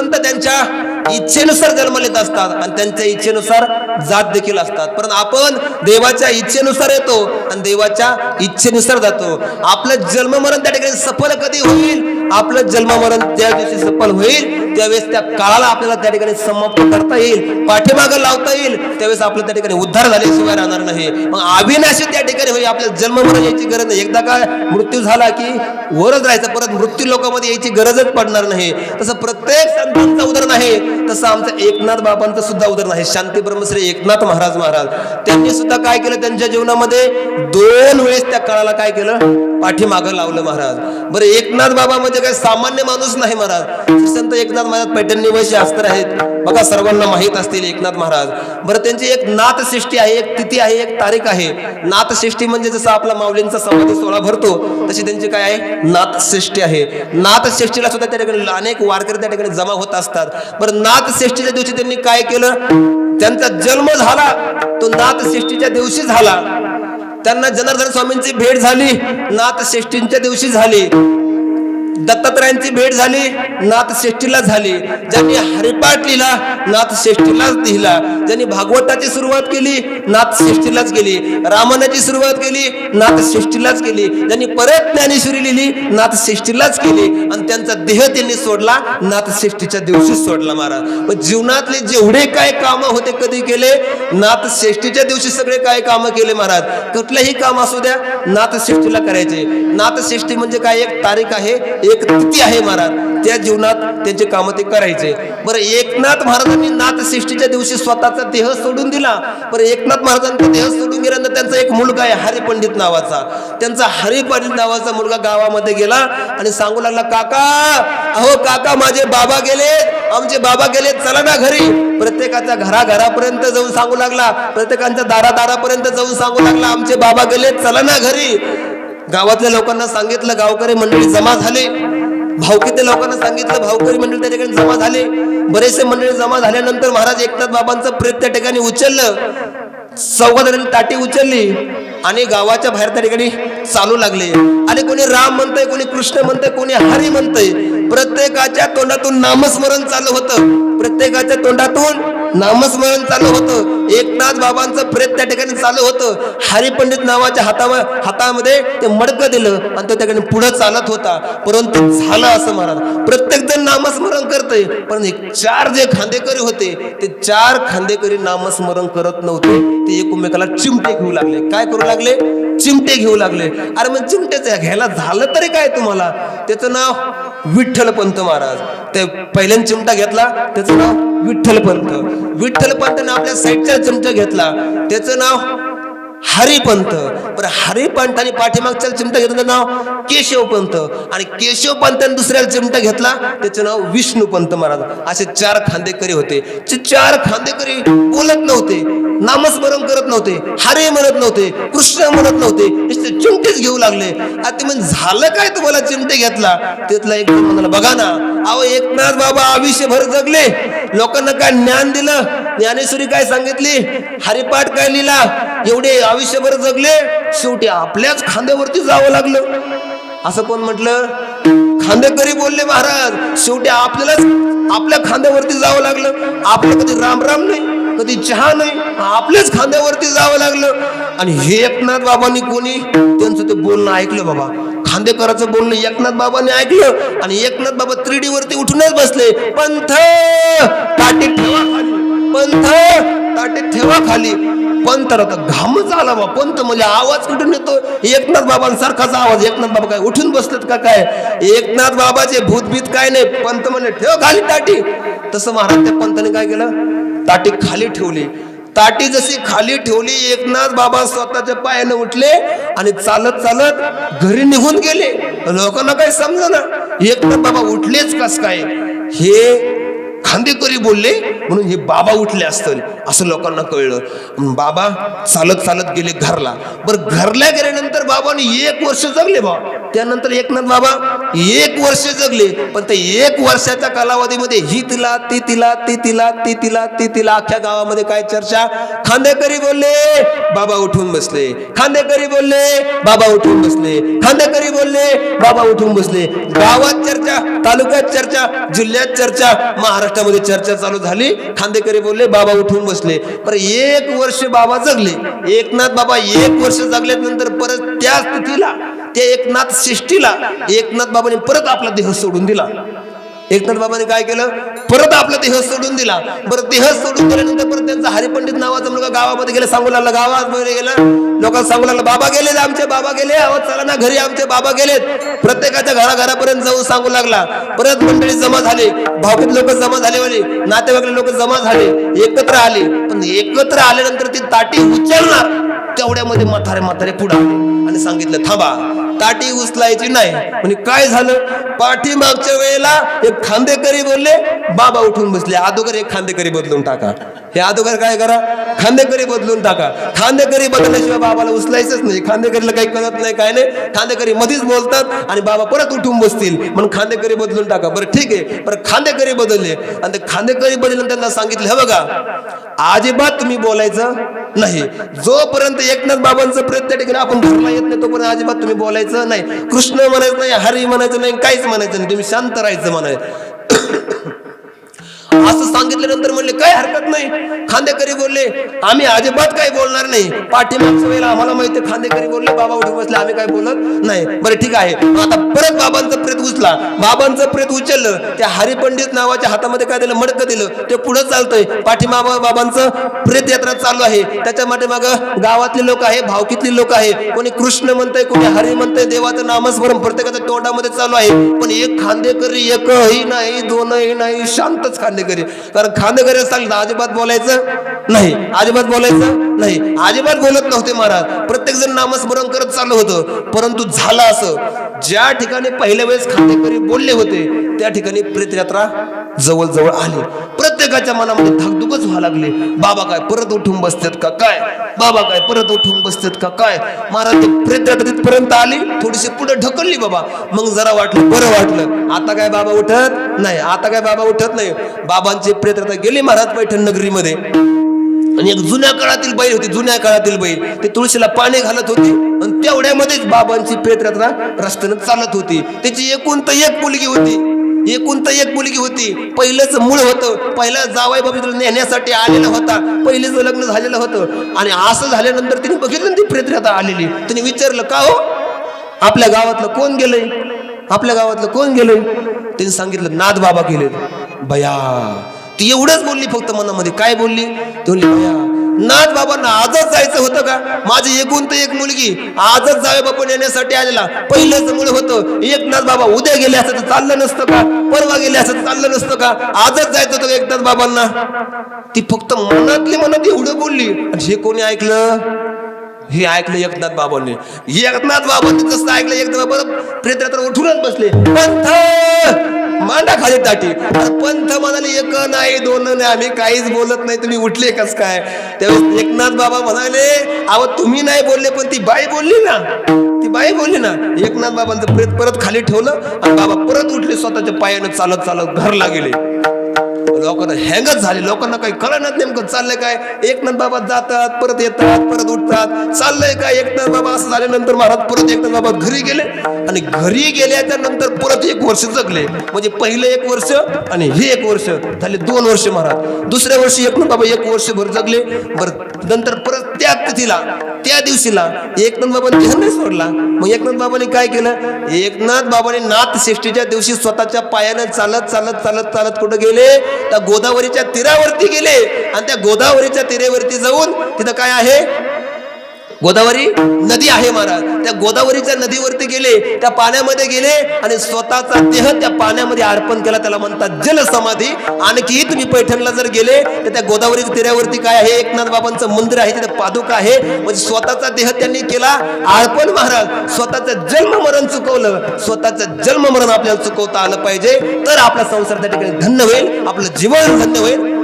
संत त्यांच्या इच्छेनुसार जन्मलेत असतात आणि त्यांच्या इच्छेनुसार जात देखील असतात. पण आपण देवाच्या इच्छेनुसार येतो आणि देवाच्या इच्छेनुसार जातो. आपलं जन्ममरण त्या ठिकाणी सफल कधी होईल? आपलं जन्ममरण त्या दिवशी सफल होईल? त्यावेळेस त्या काळाला आपल्याला त्या ठिकाणी समाप्त करता येईल पाठीमागं लावता येईल त्यावेळेस आपलं त्या ठिकाणी उद्धार झाल्याशिवाय राहणार नाही. मग अविनाशी त्या ठिकाणी होईल आपल्या म्हणून यायची गरज नाही. एकदा काय मृत्यू झाला की वरच राहायचं परत मृत्यू लोकांमध्ये यायची गरजच पडणार नाही. तसं प्रत्येक संतांचं उदाहरण आहे. तसं आमचं एकनाथ बाबांचं सुद्धा उदाहरण आहे. शांती ब्रह्मश्री एकनाथ महाराज महाराज. त्यांनी सुद्धा काय केलं? त्यांच्या जीवनामध्ये दोन वेळेस त्या काळाला काय केलं? पाठीमागं लावलं महाराज. बरं एकनाथ बाबा म्हणजे काय सामान्य माणूस नाही महाराज. संत एकनाथ महाराज पैठण निवासी अस्तर आहेत. बघा सर्वांना माहीत असतील एकनाथ महाराज. बरं त्यांची एक नाथसृष्टी आहे एक तिथी आहे एक तारीख आहे. नाथसृष्टी म्हणजे जसं आपला माऊलींचा समाधी सोहळा भरतो तशी त्यांची काय आहे? नाथसृष्टी आहे. नाथसृष्टीला सुद्धा त्या ठिकाणी अनेक वारकरी त्या ठिकाणी जमा होत असतात. बरं नाथसृष्टीच्या दिवशी त्यांनी काय केलं? त्यांचा जन्म झाला. तो नाथसृष्टीच्या दिवशी झाला. त्यांना जनार्दन स्वामींची भेट झाली. नाथश्रेष्ठींच्या दिवशी झाली. दत्तात्रयांची भेट झाली नाथश्रेष्ठीला झाली. ज्यांनी हरिपाठ लिहिला नाथश्रेष्ठीलाच लिहिला. ज्यांनी भागवताची सुरुवात केली नाथश्रेष्ठीलाच केली रामायणाची सुरुवात केली नाथश्रेष्ठीलाच केली ज्यांनी परत ज्ञानेश्वरी लिहिली नाथश्रेष्ठीलाच केली आणि त्यांचा देह त्यांनी सोडला नाथश्रेष्ठीच्या दिवशी सोडला महाराज. पण जीवनातले जेवढे काय कामं होते कधी केले नाथश्रेष्ठीच्या दिवशी सगळे काय कामं केले महाराज? कुठलंही काम असू द्या नाथश्रेष्ठीला करायचे. नाथश्रेष्ठी म्हणजे काय? एक तारीख आहे एक तृती आहे महाराज. त्या जीवनात त्यांचे काम ते करायचे. बरं एकनाथ महाराजांनी नाथसृष्टीच्या दिवशी स्वतःचा देह सोडून दिला. बरं एकनाथ महाराजांचा देह सोडून गेल्यानंतर त्यांचा एक मुलगा आहे हरिपंडित नावाचा. त्यांचा हरिपंडित नावाचा मुलगा गावामध्ये गेला आणि सांगू लागला काका अहो काका माझे बाबा गेले आमचे बाबा गेले चला ना घरी. प्रत्येकाच्या घराघरापर्यंत जाऊन सांगू लागला. प्रत्येकाच्या दारादारापर्यंत जाऊन सांगू लागला आमचे बाबा गेले चला ना घरी. गावातल्या लोकांना सांगितलं गावकरी मंडळी जमा झाले. भावकीतल्या लोकांना सांगितलं भावकरी मंडळी त्या ठिकाणी जमा झाले. बरेचसे मंडळी जमा झाल्यानंतर महाराज एकनाथ बाबांचं प्रेत त्या ठिकाणी उचललं. चौघाजणांनी ताटी उचलली आणि गावाच्या बाहेर त्या ठिकाणी चालू लागले. आणि कोणी राम म्हणतंय कोणी कृष्ण म्हणतंय कोणी हरी म्हणतंय. प्रत्येकाच्या तोंडातून नामस्मरण चालू होतं. प्रत्येकाच्या तोंडातून नामस्मरण चालू होतं. एकनाथ बाबांचं प्रेत त्या ठिकाणी चालू होतं. हरिपंडित नावाच्या हातावर हातामध्ये ते मडकं दिलं आणि तो त्या ठिकाणी पुढे चालत होता. परंतु झालं असं महाराज. प्रत्येक जण नामस्मरण करतंय. पण एक चार जे खांदेकरी होते ते चार खांदेकरी नामस्मरण करत नव्हते. ते एकमेकाला चिमटे घेऊ लागले. काय करू लागले? चिमटे घेऊ लागले. अरे मग चिमटेच घ्यायला झालं तरी काय तुम्हाला? त्याचं नाव विठ्ठलपंत महाराज. ते पहिल्यांदा चिमटा घेतला त्याचं नाव विठ्ठलपंत. पंत आपल्या साईडचा चिमटा घेतला. त्याचं नाव हरिपंत. पण आणि पाठीमागच्या चिमटा घेतलं नाव केशवपंत. आणि केशवपंथाने दुसऱ्याला चिमटा घेतला त्याचं नाव विष्णूपंत महाराज. असे चार खांदेकरी होते. ते चार खांदेकरी बोलत नव्हते नामस्मरण करत नव्हते हरे म्हणत नव्हते कृष्ण म्हणत नव्हते. चिमटेच घेऊ लागले. आता ते म्हणजे झालं काय तुम्हाला चिमटे घेतला? त्यातला एक म्हणाला बघा ना अहो एकनाथ बाबा आयुष्यभर जगले. लोकांना काय ज्ञान दिलं? ज्ञानेश्वरी काय सांगितली? हरिपाठ काय लिहिला? एवढे आयुष्यभर जगले शेवटी आपल्याच खांद्यावरती जावं लागलं. असं कोण म्हटलं? खांदेकरी बोलले महाराज. शेवटी आपल्यालाच आपल्या खांद्यावरती जावं लागलं. आपलं कधी राम राम नाही कधी चहा नाही आपल्याच खांद्यावरती जावं लागलं. आणि हे एकनाथ बाबांनी कोणी? त्यांचं ते बोलणं ऐकलं बाबा. खांदेकराचं बोलणं एकनाथ बाबांनी ऐकलं. आणि एकनाथ बाबा त्रिडीवरती उठूनच बसले. पंथ पाठी ठेवा पंथ ताटीत ठेवा खाली. पंत आता घामच आला बा. पंत म्हणजे आवाज कुठून येतो? एकनाथ बाबांसारखाच आवाज. एकनाथ बाबा काय उठून बसलेत का काय? एकनाथ बाबाचे भूतभीत काय नाही. पंत म्हणे ठेव खाली ताटी. तसं महाराज त्या पंताने काय केलं? ताटी खाली ठेवली. ताटी जशी खाली ठेवली एकनाथ बाबा स्वतःच्या पायाने उठले आणि चालत चालत घरी निघून गेले. लोकांना काही समजा ना? एकनाथ बाबा उठलेच कस काय? हे खांदेकरी बोलले म्हणून हे बाबा उठले असतील. असं लोकांना कळलं. बाबा चालत चालत गेले घरला. बरं घरला गेल्यानंतर बाबाने एक वर्ष जगले बा त्यानंतर एकनाथ बाबा एक वर्ष जगले पण ते एक वर्षाच्या कालावधीमध्ये ही तिला ती तिला ती तिला ती तिला ती तिला अख्ख्या गावामध्ये काय चर्चा? खांदेकरी बोलले बाबा उठून बसले. खांदेकरी बोलले बाबा उठून बसले. खांदेकरी बोलले बाबा उठून बसले. गावात चर्चा तालुक्यात चर्चा जिल्ह्यात चर्चा महाराष्ट्रामध्ये चर्चा चालू झाली. खांदेकरी बोलले बाबा उठून बसले. पर एक वर्ष बाबा जगले. एकनाथ बाबा एक वर्ष जगल्यानंतर परत त्या स्थितीला त्या एकनाथ शिष्टीला एकनाथ बाबाने परत आपला देह सोडून दिला. एकनाथ बाबाने काय केलं? परत आपला देह सोडून दिला. बरं देह सोडून दिल्यानंतर परत त्यांचा हरिपंडित नावाचा मुलगा गावामध्ये गेला सांगू लागला गावामध्ये गेला. लोकांना सांगू लागला बाबा गेले आमचे बाबा गेले अहो चला ना घरी आमचे बाबा गेलेत. प्रत्येकाच्या घराघरापर्यंत जाऊन सांगू लागला. परत मंडळी जमा झाली भावकीत लोक जमा झाले म्हणे नातेवाईक लोक जमा झाले एकत्र आले. पण एकत्र आल्यानंतर ती ताटी उचलणार तेवढ्यामध्ये म्हातारे म्हातारे पुढे आले. आणि सांगितलं थांबा ताटी उचलायची नाही. म्हणजे काय झालं? पाठीमागच्या वेळेला एक खांदेकरी बोलले बाबा उठून बसले अगोदर एक खांदेकरी बदलून टाका. हे अगोदर काय करा? खांदेकरी बदलून टाका. खांदेकरी बदलल्याशिवाय बाबाला उचलायचंच नाही. खांदेकरीला काही कळत नाही काय नाही. खांदेकरी मध्येच बोलतात आणि बाबा परत उठून बसतील. म्हणून खांदेकरी बदलून टाका. बरं ठीक आहे. बरं खांदेकरी बदलले. आणि ते खांदेकरी बदलून त्यांना सांगितलं हे बघा अजिबात तुम्ही बोलायचं नाही. जोपर्यंत एकनाथ बाबांचं प्रेत त्या ठिकाणी आपण धरला येत नाही तोपर्यंत अजिबात तुम्ही बोलायचं नाही. कृष्ण म्हणायचं नाही हरी म्हणायचं नाही काहीच म्हणायचं नाही. तुम्ही शांत राहायचं म्हणायचं. सांगितल्यानंतर म्हणले काही हरकत नाही. खांदेकरी बोलले आम्ही अजिबात काही बोलणार नाही. पाठीमागच्या वेळेला आम्हाला माहिती खांदेकरी बोलले बाबा उठून बसले आम्ही काय बोलत नाही. बरं ठीक आहे. आता परत बाबांचं प्रेत उचला. बाबांचं प्रेत उचललं त्या हरिपंडित नावाच्या हातामध्ये काय दिलं? मडकं दिलं. ते पुढे चालतंय. पाठीमाग बाबांचं प्रेत यात्रा चालू आहे. त्याच्या माग गावातले लोक आहे भावकीतले लोक आहे. कोणी कृष्ण म्हणतंय कोणी हरी म्हणतंय देवाचं नामस्मरण प्रत्येकाच्या तोंडामध्ये चालू आहे. पण एक खांदेकरी एकही नाही दोनही नाही शांतच खांदेकरी. कारण खांदेकरी सांगितलं अजिबात बोलायचं नाही. अजिबात बोलायचं नाही. अजिबात बोलत नव्हते महाराज. प्रत्येक जण नामस्मरण करत चाललं होतं. परंतु झालं असं. ज्या ठिकाणी पहिल्या वेळेस खांदेकरी बोलले होते त्या ठिकाणी प्रेतयात्रा जवळ जवळ आली. प्रत्येकाच्या मनामध्ये धाकधुकच व्हायला लागले. बाबा काय परत उठून बसतात का? काय? बाबा काय परत उठून बसतात का? काय? महाराज ते तिथपर्यंत आली थोडीशी पुढे ढकलली बाबा. मग जरा वाटलं बरं वाटलं. आता काय बाबा उठत नाही आता काय बाबा उठत नाही. बाबांची प्रेत गेली महाराज पैठण नगरीमध्ये. आणि एक जुन्या काळातील बैल होती जुन्या काळातील बैल. ते तुळशीला पाणी घालत होती आणि तेवढ्यामध्येच बाबांची प्रेतयात्रा रस्त्यानं चालत होती. त्याची एकूण तर एक मुलगी होती. एकूण तर एक मुलगी होती. पहिलंच मूळ होतं. पहिला जावाई बाबा नेण्यासाठी आलेला होता. पहिलेच लग्न झालेलं होतं. आणि असं झाल्यानंतर तिने बघितलं ती ती आता आलेली. तिने विचारलं का हो? आपल्या गावातलं कोण गेलंय? आपल्या गावातलं कोण गेलंय? तिने सांगितलं नाथ बाबा गेले बया ती एवढंच बोलली फक्त मनामध्ये. काय बोलली? ती बोलली बया नाथ बाबांना आजच जायचं होतं का? माझी एकूण तर एक मुलगी आजच जावे बापू येण्यासाठी आलेला. पहिलंच मुलं होतं. एक नाथ बाबा उद्या गेले असं तर चाललं नसतं का? परवा गेले असं चाललं नसतं का? आजच जायचं होतं का एकनाथ बाबांना? ती फक्त मनातली मनात एवढं बोलली. आणि हे कोणी ऐकलं? हे ऐकलं एकनाथ बाबांनी. एकनाथ बाबांनी कसं ऐकलं? एकनाथ बाबा प्रेतयात्रा उठूनच बसले. पंथ! मांडा खाली ताटी. पंथ म्हणाले एक नाही दोन नाही आम्ही काहीच बोलत नाही. तुम्ही उठले कस काय? त्यावेळेस एकनाथ बाबा म्हणाले अहो तुम्ही नाही बोलले पण ती बाई बोलली ना. ती बाई बोलली ना. एकनाथ बाबांचं प्रेत परत खाली ठेवलं आणि बाबा परत उठले स्वतःच्या पायानं चालत चालत घरला गेले. लोकांना हँगच झाले. लोकांना काही कळणार नेमकं चाललंय काय. एकनाथ बाबा जातात परत येतात परत उठतात. चाललंय काय? एकनाथ बाबा असं झाल्यानंतर महाराज परत एकनाथ बाबा घरी गेले. आणि घरी गेल्याच्यानंतर परत एक वर्ष जगले. म्हणजे पहिलं एक वर्ष आणि हे एक वर्ष झाले दोन वर्ष महाराज. दुसऱ्या वर्षी एकनाथ बाबा एक वर्षभर जगले. बरं नंतर परत त्या तिथीला त्या दिवशीला एकनाथ बाबांनी देह नाही सोडला. मग एकनाथ बाबाने काय केलं? एकनाथ बाबाने नाथ षष्टीच्या दिवशी स्वतःच्या पायानं चालत चालत चालत चालत कुठं गेले? त्या गोदावरीच्या तीरावरती गेले आणि त्या गोदावरीच्या तीरेवरती जाऊन तिथं काय आहे? गोदावरी नदी आहे महाराज. त्या गोदावरीच्या नदीवरती गेले त्या पाण्यामध्ये गेले आणि स्वतःचा देह त्या पाण्यामध्ये अर्पण केला. त्याला म्हणतात जलसमाधी. आणखी तुम्ही पैठणला जर गेले तर त्या गोदावरीच्या तीरावरती काय आहे? एकनाथ बाबांचं मंदिर आहे तिथे पादुका आहे. म्हणजे स्वतःचा देह त्यांनी केला. अर्पण महाराज स्वतःचं जन्म मरण चुकवलं. स्वतःचं जन्म मरण आपल्याला चुकवता आलं पाहिजे. तर आपला संसार त्या ठिकाणी धन्य होईल. आपलं जीवन धन्य होईल.